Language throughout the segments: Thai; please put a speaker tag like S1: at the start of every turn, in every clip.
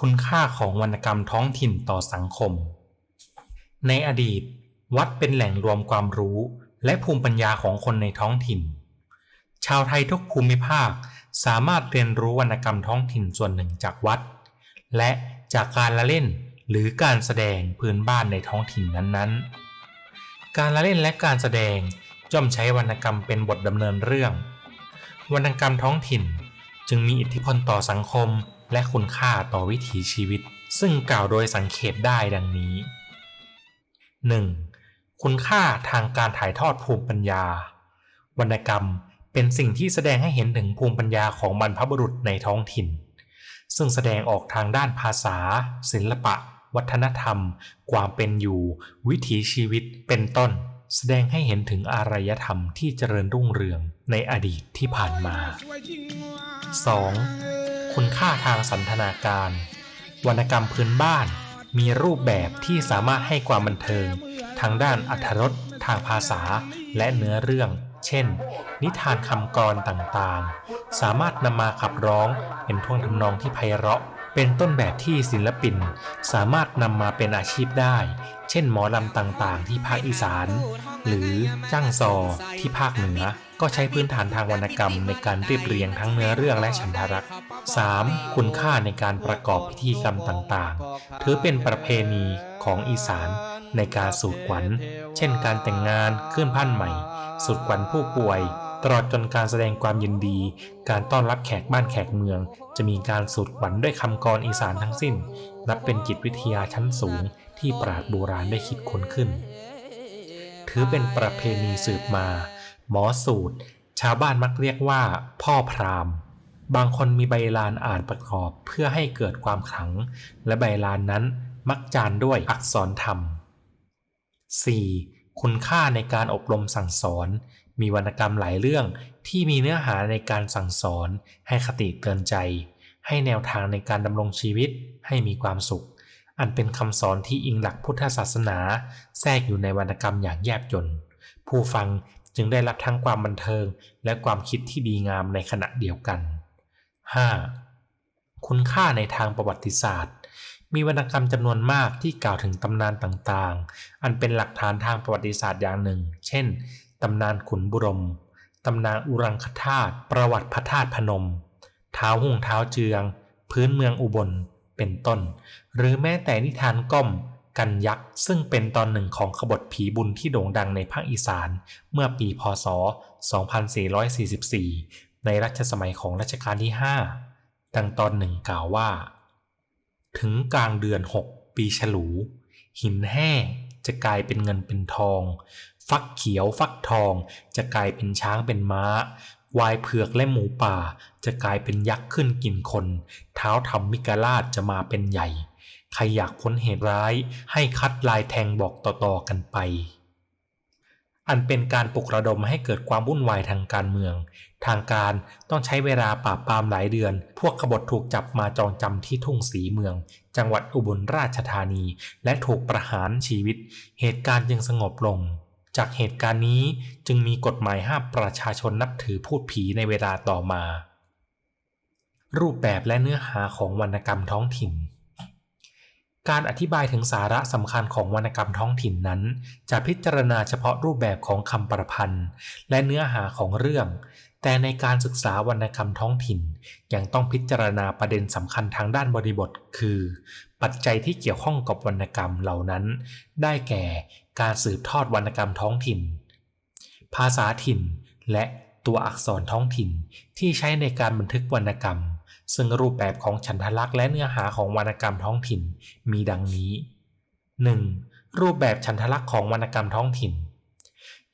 S1: คุณค่าของวรรณกรรมท้องถิ่นต่อสังคม ในอดีต วัดเป็นแหล่งรวมความรู้ และภูมิปัญญาของคนในท้องถิ่น ชาวไทยทุกภูมิภาคสามารถเรียนรู้วรรณกรรมท้องถิ่นส่วนหนึ่งจากวัด และจากการละเล่นหรือการแสดงพื้นบ้านในท้องถิ่นนั้นๆ การละเล่นและการแสดงย่อมใช้วรรณกรรมเป็นบทดำเนินเรื่อง วรรณกรรมท้องถิ่นจึงมีอิทธิพลต่อสังคม และคุณค่าต่อวิถีชีวิต ซึ่งกล่าวโดยสังเขตได้ดังนี้ 1. คุณค่าทางการถ่ายทอดภูมิปัญญา วรรณกรรมเป็นสิ่งที่แสดงให้เห็นถึงภูมิปัญญาของบรรพบุรุษในท้องถิ่น ซึ่งแสดงออกทางด้านภาษา ศิลปะ วัฒนธรรม ความเป็นอยู่ วิถีชีวิตเป็นต้น แสดงให้เห็นถึงอารยธรรมที่เจริญรุ่งเรืองในอดีตที่ผ่านมา 2. คุณค่าทางสันทนาการ วรรณกรรมพื้นบ้าน มีรูปแบบที่สามารถให้ความบันเทิง ทางด้านอรรถรสทางภาษาและเนื้อเรื่อง เช่น นิทานคำกรต่างๆ สามารถนำมาขับร้องเป็นท่วงทำนองที่ไพเราะ เป็นต้นแบบที่ศิลปิน สามารถนำมาเป็นอาชีพได้ เช่นหมอลำต่างๆ ที่ภาคอีสาน หรือจ้างซอที่ภาคเหนือ ก็ใช้พื้นฐานทางวรรณกรรมในการเรียบเรียงทั้งเนื้อเรื่องและฉันทรักษ์ 3. คุณค่าในการประกอบพิธีกรรมต่างๆ ถือเป็นประเพณีของอีสานในการสูดขวัญ เช่นการแต่งงานเคลื่อนพันใหม่ สูดขวัญผู้ป่วย ตลอดจนการแสดงความยินดี การต้อนรับแขกบ้านแขกเมือง จะมีการสูดขวัญด้วยคำกรอีสานทั้งสิ้น นับเป็นจิตวิทยาชั้นสูงที่ปราดโบราณได้คิดค้นขึ้น ถือเป็นประเพณีสืบมา หมอสูตร ชาวบ้านมักเรียกว่า พ่อพราหมณ์บางคนมีใบลานอ่านประกอบเพื่อให้เกิดความขลัง และใบลานนั้นมักจานด้วยอักษรธรรม 4. คุณค่าในการอบรมสั่งสอน มีวรรณกรรมหลายเรื่องที่มีเนื้อหาในการสั่งสอน ให้คติเตือนใจ ให้แนวทางในการดำรงชีวิตให้มีความสุข อันเป็นคำสอนที่อิงหลักพุทธศาสนา แทรกอยู่ในวรรณกรรมอย่างแยบยลผู้ฟัง จึงได้รับทั้งความบันเทิงและความคิดที่ดีงามในขณะเดียวกัน 5. คุณค่าในทางประวัติศาสตร์ มีวรรณกรรมจำนวนมากที่กล่าวถึงตำนานต่างๆ อันเป็นหลักฐานทางประวัติศาสตร์อย่างหนึ่ง เช่น ตำนานขุนบุรม ตำนานอุรังคธาตุ ประวัติพระธาตุพนม เท้าหุ่งเท้าเจือง พื้นเมืองอุบล เป็นต้น หรือแม้แต่นิทานก้อม กันยักษ์ซึ่งเป็นตอนหนึ่งของขบฏผีบุญที่โด่งดังในภาคอีสาน เมื่อปีพศ 2444 ในรัชสมัยของรัชกาลที่ 5 ดังตอนหนึ่งกล่าวว่า ถึงกลางเดือน 6 ปีฉลู หินแห้จะกลายเป็นเงินเป็นทอง ฟักเขียวฟักทอง จะกลายเป็นช้างเป็นม้าวายเผือกและหมูป่า จะกลายเป็นยักษ์ขึ้นกินคน เท้าทำมิกาลาชจะมาเป็นใหญ่ ใครอยากพ้นเหตุร้ายให้คัดลายแทงบอกต่อๆกันไป อันเป็นการปลุกระดมให้เกิดความวุ่นวายทางการเมือง ทางการต้องใช้เวลาปราบปรามหลายเดือน พวกขบฏถูกจับมาจองจำที่ทุ่งสีเมือง จังหวัดอุบลราชธานี และถูกประหารชีวิต เหตุการณ์จึงสงบลงจากเหตุการณ์นี้จึงมีกฎหมายห้ามประชาชนนับถือพูดผีในเวลาต่อมา รูปแบบและเนื้อหาของวรรณกรรมท้องถิ่น การอธิบายถึงสาระสำคัญของวรรณกรรมท้องถิ่นนั้น จะพิจารณาเฉพาะรูปแบบของคำประพันธ์ และเนื้อหาของเรื่อง แต่ในการศึกษาวรรณกรรมท้องถิ่น ยังต้องพิจารณาประเด็นสำคัญทางด้านบริบท คือ ปัจจัยที่เกี่ยวข้องกับวรรณกรรมเหล่านั้น ได้แก่การสืบทอดวรรณกรรมท้องถิ่น ภาษาถิ่น และตัวอักษรท้องถิ่นที่ใช้ในการบันทึกวรรณกรรม ซึ่งรูปแบบของฉันทลักษณ์และเนื้อหาของวรรณกรรมท้องถิ่นมีดังนี้ 1. รูปแบบฉันทลักษณ์ของวรรณกรรมท้องถิ่น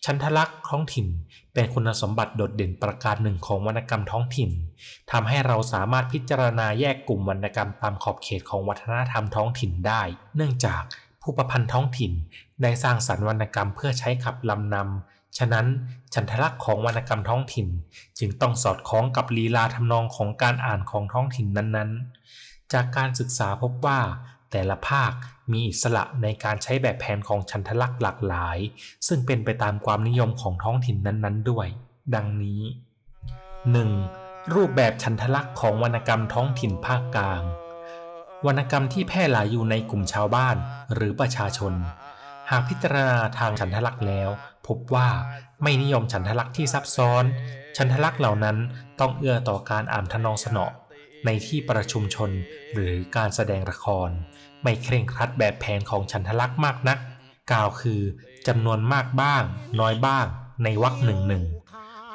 S1: ฉันทลักษณ์ท้องถิ่นเป็นคุณสมบัติโดดเด่นประการหนึ่งของวรรณกรรมท้องถิ่นทำให้เราสามารถพิจารณาแยกกลุ่มวรรณกรรมตามขอบเขตของวัฒนธรรมท้องถิ่นได้ เนื่องจากผู้ประพันธ์ท้องถิ่น ได้สร้างสรรค์วรรณกรรมเพื่อใช้ขับลำนำ ฉะนั้นฉันทลักษณ์ของวรรณกรรมท้องถิ่น จึงต้องสอดคล้องกับลีลาทำนองของการอ่านของท้องถิ่นนั้นๆ จากการศึกษาพบว่าแต่ละภาคมีอิสระในการใช้แบบแผนของฉันทลักษณ์หลากหลาย ซึ่งเป็นไปตามความนิยมของท้องถิ่นนั้นๆ ด้วย ดังนี้ 1. รูปแบบฉันทลักษณ์ของวรรณกรรมท้องถิ่นภาคกลาง วรรณกรรมที่แพร่หลายอยู่ในกลุ่มชาวบ้านหรือประชาชน หากพิจารณาทางฉันทลักษณ์แล้ว พบว่าไม่นิยมฉันทลักษณ์ที่ซับซ้อน ฉันทลักษณ์เหล่านั้นต้องเอื้อต่อการอ่านทนองสนอในที่ประชุมชนหรือการแสดงละคร ไม่เคร่งครัดแบบแผนของฉันทลักษณ์มากนัก กล่าวคือจำนวนมากบ้าง น้อยบ้าง ในวรรคหนึ่งหนึ่ง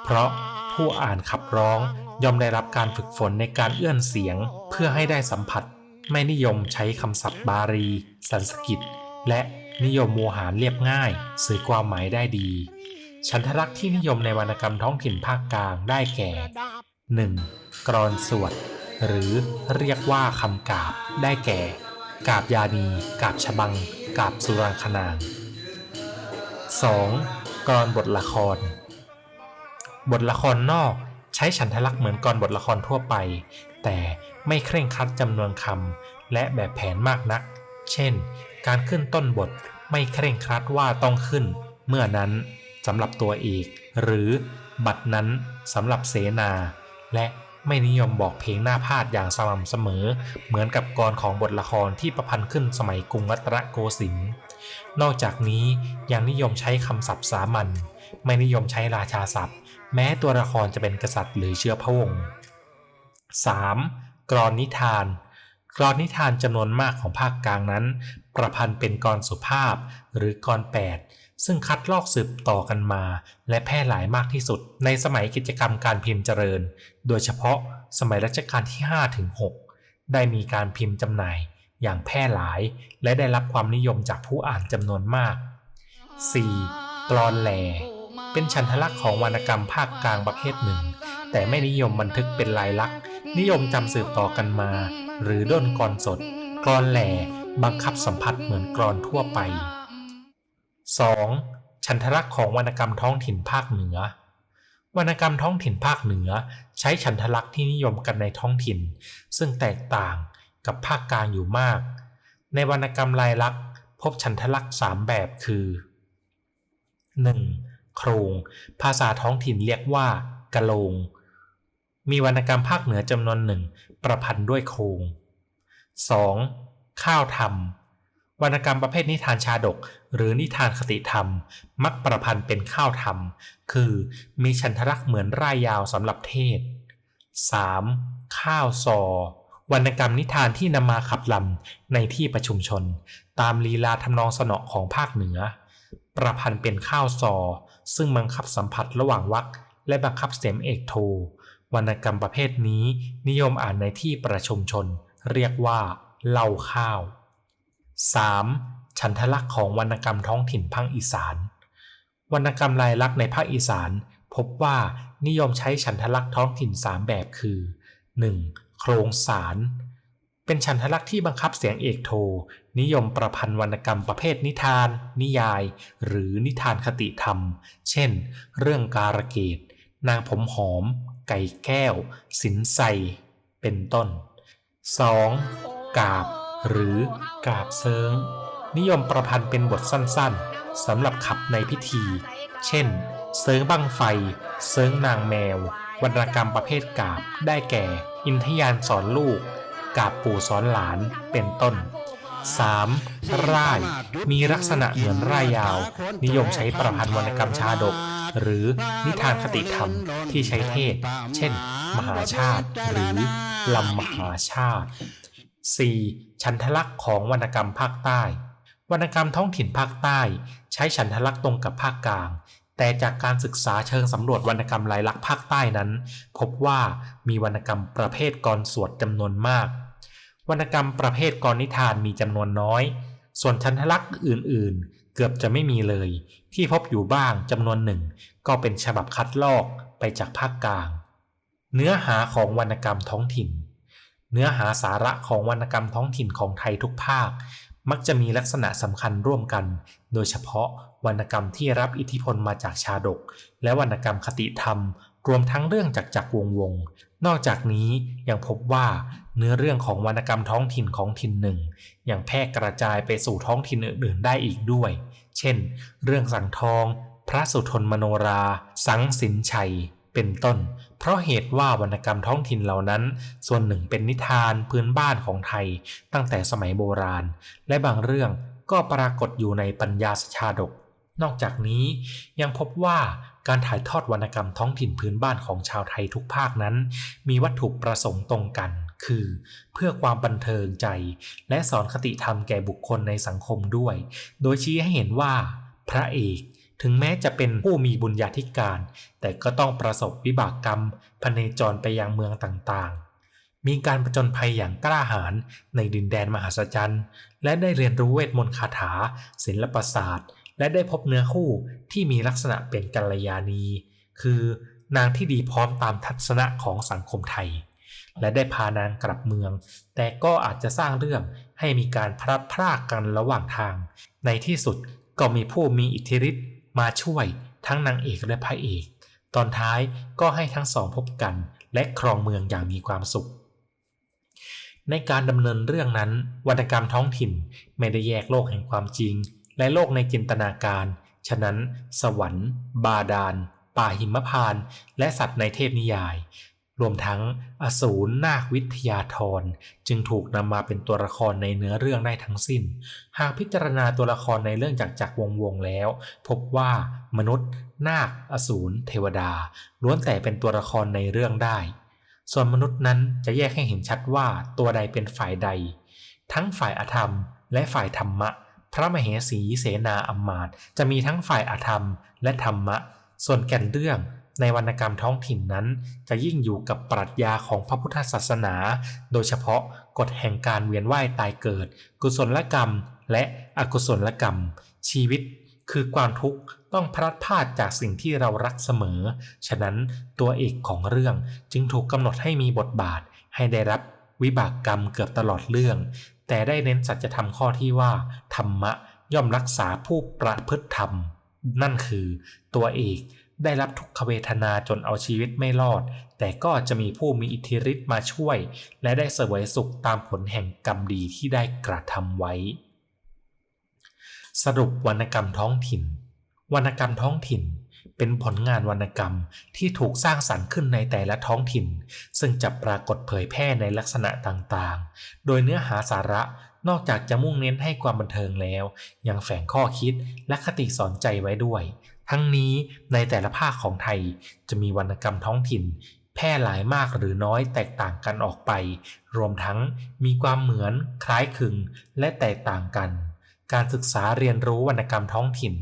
S1: เพราะผู้อ่านขับร้องย่อมได้รับการฝึกฝนในการเอื้อนเสียงเพื่อให้ได้สัมผัส ไม่นิยมใช้คำศัพท์บาลีสันสกฤตและ นิยมโมหารเรียบง่าย สื่อความหมายได้ดี ฉันทลักษ์ที่นิยมในวรรณกรรมท้องถิ่นภาคกลางได้แก่ 1. กรอนสวด หรือเรียกว่าคำกาบได้แก่ กาบยานี กาบฉบัง กาบสุรังคนาง 2. กรอนบทละคร บทละครนอกใช้ฉันทลักษ์เหมือนกรบทละครทั่วไป แต่ไม่เคร่งครัดจำนวนคำและแบบแผนมากนัก เช่น การขึ้นต้นบทไม่เคร่งครัดว่าต้องขึ้น เมื่อนั้นสำหรับตัวเอก หรือบัตรนั้นสำหรับเสนา และไม่นิยมบอกเพลงหน้าพาดอย่างสม่ำเสมอ เหมือนกับกรของบทละครที่ประพันธ์ขึ้นสมัยกรุงรัตนโกสินทร์นอกจากนี้ยังนิยมใช้คำศัพท์สามัญไม่นิยมใช้ราชาศัพท์ แม้ตัวละครจะเป็นกษัตริย์หรือเชื้อพระวงศ์ 3. กรอนนิทาน กรอนนิทานจำนวนมากของภาคกลางนั้น ประพันธ์เป็นกรสุภาพหรือกรแปดซึ่งคัดลอกสืบต่อกันมา และแพร่หลายมากที่สุด ในสมัยกิจกรรมการพิมพ์เจริญ โดยเฉพาะสมัยรัชกาลที่5ถึง6ได้มีการพิมพ์จำหน่ายอย่างแพร่หลาย และได้รับความนิยมจากผู้อ่านจำนวนมาก 4. กรอนแหลเป็นฉันทลักษณ์ของวรรณกรรมภาคกลางประเภทหนึ่ง แต่ไม่นิยมบันทึกเป็นลายลักษณ์ นิยมจำสืบต่อกันมา หรือด้นกรสดกรอนแหล บังคับสัมผัสเหมือนกรอนทั่วไป 2. ฉันทลักษณ์ของวรรณกรรมท้องถิ่นภาคเหนือ วรรณกรรมท้องถิ่นภาคเหนือ ใช้ฉันทลักษณ์ที่นิยมกันในท้องถิ่น ซึ่งแตกต่างกับภาคกลางอยู่มาก ในวรรณกรรมลายลักษณ์พบฉันทลักษณ์สามแบบคือ 1. โครงภาษาท้องถิ่นเรียกว่ากะโลง มีวรรณกรรมภาคเหนือจำนวนหนึ่งประพันธ์ด้วยโครง 2. ข้าวทำวรรณกรรมประเภทนิทานชาดก หรือนิทานคติธรรม มักประพันธ์เป็นข้าวทำคือมีฉันทลักษ์เหมือนร่ายยาวสำหรับเทศ 3. ข้าวซอวรรณกรรมนิทานที่นำมาขับลำในที่ประชุมชน ตามลีลาทำนองสนอของภาคเหนือ ประพันธ์เป็นข้าวซอ ซึ่งบังคับสัมผัสระหว่างวรรคและบังคับเสียงเอกโท วรรณกรรมประเภทนี้นิยมอ่านในที่ประชุมชน เรียกว่า เล่าข้าว 3. ฉันทลักษณ์ของวรรณกรรมท้องถิ่นภาคอีสาน วรรณกรรมลายลักษณ์ในภาคอีสาน พบว่านิยมใช้ฉันทลักษณ์ท้องถิ่น 3 แบบคือ 1. โครงสาร เป็นฉันทลักษณ์ที่บังคับเสียงเอกโท นิยมประพันธ์วรรณกรรมประเภทนิทาน นิยาย หรือนิทานคติธรรม เช่น เรื่องการะเกดนางผมหอม ไก่แก้ว สินใสเป็นต้น 2. กาบ หรือกาบเซิง นิยมประพันธ์เป็นบทสั้นๆสำหรับขับในพิธี เช่น เซิงบังไฟ เซิงนางแมว วรรณกรรมประเภทกาบได้แก่ อินทยานสอนลูก กาบปู่สอนหลานเป็นต้น 3. ร่ายมีลักษณะเหมือนร่ายยาว นิยมใช้ประพันธ์วรรณกรรมชาดก หรือนิทานคติธรรมที่ใช้เทศ เช่น มหาชาติ หรือลำมหาชาติ 4. ฉันทลักษณ์ของวรรณกรรมภาคใต้ วรรณกรรมท้องถิ่นภาคใต้ ใช้ฉันทลักษณ์ตรงกับภาคกลาง แต่จากการศึกษาเชิงสำรวจวรรณกรรมลายลักษณ์ภาคใต้นั้น พบว่ามีวรรณกรรมประเภทกรสวดจำนวนมาก วรรณกรรมประเภทกรนิทานมีจำนวนน้อย ส่วนฉันทลักษณ์อื่น ๆ เกือบจะไม่มีเลย ที่พบอยู่บ้างจำนวนหนึ่ง ก็เป็นฉบับคัดลอกไปจากภาคกลาง เนื้อหาของวรรณกรรมท้องถิ่น เนื้อหาสาระของวรรณกรรมท้องถิ่นของไทยทุกภาค มักจะมีลักษณะสำคัญร่วมกัน โดยเฉพาะวรรณกรรมที่รับอิทธิพลมาจากชาดก และวรรณกรรมคติธรรม รวมทั้งเรื่องจักจักวงวง นอกจากนี้ยังพบว่าเนื้อเรื่องของวรรณกรรมท้องถิ่นของถิ่นหนึ่งยังแพร่กระจายไปสู่ท้องถิ่นอื่นๆได้อีกด้วย เช่น เรื่องสังทอง พระสุทนมโนรา สังสินชัย เป็นต้น เพราะเหตุว่าวรรณกรรมท้องถิ่นเหล่านั้น ส่วนหนึ่งเป็นนิทานพื้นบ้านของไทย ตั้งแต่สมัยโบราณ และบางเรื่องก็ปรากฏอยู่ในปัญญาสชาดก นอกจากนี้ยังพบว่าการถ่ายทอดวรรณกรรมท้องถิ่นพื้นบ้านของชาวไทยทุกภาคนั้น มีวัตถุประสงค์ตรงกัน คือ เพื่อความบันเทิงใจ และสอนคติธรรมแก่บุคคลในสังคมด้วย โดยชี้ให้เห็นว่า พระเอก ถึงแม้จะเป็นผู้มีบุญญาธิการ แต่ก็ต้องประสบวิบากกรรมพเนจรไปยังเมืองต่างๆ มีการประจนภัยอย่างกล้าหาญในดินแดนมหาศจรรย์ และได้เรียนรู้เวทมนต์คาถา ศิลปศาสตร์ และได้พบเนื้อคู่ที่มีลักษณะเป็นกัลยาณี คือนางที่ดีพร้อมตามทัศนะของสังคมไทย และได้พานางกลับเมือง แต่ก็อาจจะสร้างเรื่องให้มีการพลัดพรากกันระหว่างทาง ในที่สุดก็มีผู้มีอิทธิฤทธิ์ มาช่วยทั้งนางเอกและพระเอก ตอนท้ายก็ให้ทั้งสองพบกันและครองเมืองอย่างมีความสุข ในการดำเนินเรื่องนั้นวรรณกรรมท้องถิ่นไม่ได้แยกโลกแห่งความจริง และโลกในจินตนาการ ฉะนั้น สวรรค์ บาดาล ป่าหิมพาน และสัตว์ในเทพนิยาย รวมทั้งอสูรนาควิทยาธรจึงถูกนำมาเป็นตัวละครในเนื้อเรื่องได้ทั้งสิ้น หากพิจารณาตัวละครในเรื่องจากจักรวงวงแล้ว พบว่ามนุษย์ นาค อสูร เทวดา ล้วนแต่เป็นตัวละครในเรื่องได้ ส่วนมนุษย์นั้นจะแยกให้เห็นชัดว่าตัวใดเป็นฝ่ายใด ทั้งฝ่ายอธรรม และฝ่ายธรรมะ พระมเหสีเสนาอำมาตจะมีทั้งฝ่ายอธรรมและธรรมะ ส่วนแก่นเรื่อง ในวรรณกรรมท้องถิ่นนั้น จะยิ่งอยู่กับปรัชญาของพระพุทธศาสนา โดยเฉพาะกฎแห่งการเวียนว่ายตายเกิด กุศลกรรม และอกุศลกรรม ชีวิตคือความทุกข์ต้องพลัดพากจากสิ่งที่เรารักเสมอ ฉะนั้นตัวเอกของเรื่องจึงถูกกำหนดให้มีบทบาท ให้ได้รับวิบากกรรมเกือบตลอดเรื่อง แต่ได้เน้นสัจธรรมข้อที่ว่า ธรรมะย่อมรักษาผู้ประพฤติธรรม นั่นคือตัวเอก ได้รับทุกขเวทนาจนเอาชีวิตไม่รอด แต่ก็จะมีผู้มีอิทธิฤทธิ์มาช่วย และได้เสวยสุขตามผลแห่งกรรมดีที่ได้กระทำไว้ สรุปวรรณกรรมท้องถิ่น วรรณกรรมท้องถิ่นเป็นผลงานวรรณกรรมที่ถูกสร้างสรรค์ขึ้นในแต่ละท้องถิ่น ซึ่งจะปรากฏเผยแพร่ในลักษณะต่างๆ โดยเนื้อหาสาระนอกจากจะมุ่งเน้นให้ความบันเทิงแล้ว ยังแฝงข้อคิดและคติสอนใจไว้ด้วย ทั้งนี้ในแต่ละภาคของไทยจะมีวรรณกรรมท้องถิ่น แพร่หลายมากหรือน้อยแตกต่างกันออกไป รวมทั้งมีความเหมือนคล้ายคลึงและแตกต่างกัน การศึกษาเรียนรู้วรรณกรรมท้องถิ่น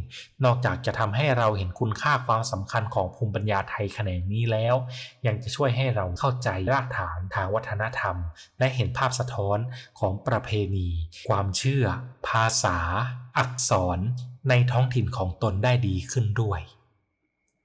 S1: นอกจากจะทำให้เราเห็นคุณค่าความสำคัญของภูมิปัญญาไทยแขนงนี้แล้ว ยังจะช่วยให้เราเข้าใจรากฐานทางวัฒนธรรม และเห็นภาพสะท้อนของประเพณี ความเชื่อ ภาษา อักษร ในท้องถิ่นของตนได้ดีขึ้นด้วย